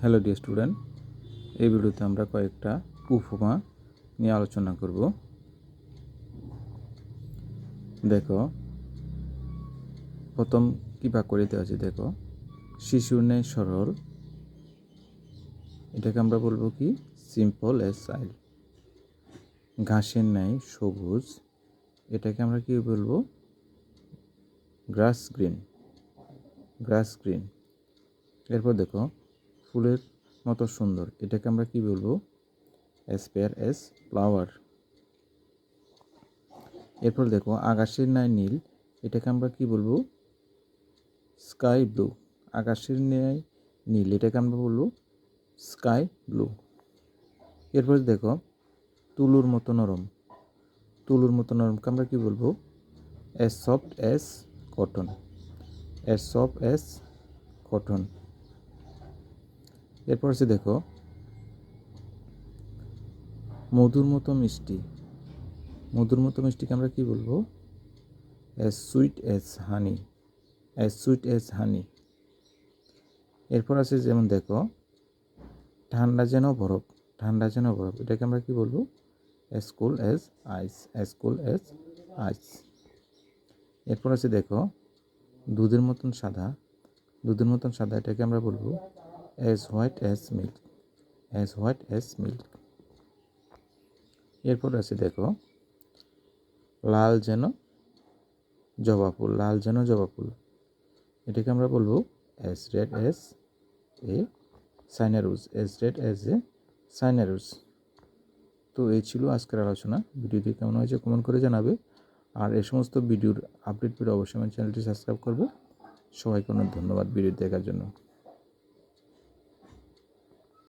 Hello dear student, এই ভিডিওতে আমরা কয়েকটা উপমা নিয়ে আলোচনা করব। দেখো, প্রথম কী ভাগ করে দেওয়া আছে দেখো, শিশুর ন্যায় সরল, এটাকে আমরা বলব কি? সিম্পল এস সাইল ঘাসের ন্যায় সবুজ, এটাকে আমরা কি বলব? গ্রাস গ্রিন গ্রাস গ্রিন এরপর দেখো ফুলের মতো সুন্দর। এটাকে আমরা কি বলব? অ্যাজ এস ফ্লাওয়ার এরপর দেখো, আকাশের ন্যায় নীল। এটাকে আমরা কি বলব? স্কাই ব্লু আকাশের ন্যায় নীল। এটাকে আমরা বলব স্কাই ব্লু এরপর দেখো, তুলুর মতো নরম। তুলুর মতো নরমকে আমরা কি বলব? As soft as cotton as soft as cotton এরপর আছে দেখো, মধুর মতো মিষ্টি। মধুর মতো মিষ্টিকে আমরা কি বলব? As sweet as honey as sweet as honey এরপর আছে যেমন দেখো, ঠান্ডা যেন বরফ, ঠান্ডা যেন বরফ। এটাকে আমরা কি বলব? As cool as ice as cool as ice এরপর আছে দেখো, দুধের মতন সাদা। দুধের মতন সাদা এটাকে আমরা বলব as white as milk as white as milk এরপর আছে দেখো, লাল যেন জবা ফুল, লাল যেন জবা ফুল। এটাকে আমরা বলব as red as a china rose as red as a china rose তো এই ছিল আজকের আলোচনা। ভিডিওটি কেমন হয়েছে কমেন্ট করে জানাবে। আর এই সমস্ত ভিডিওর আপডেট পেতে অবশ্যই আমার চ্যানেলটি সাবস্ক্রাইব করবে। সবাইকে অনেক ধন্যবাদ ভিডিও দেখার জন্য।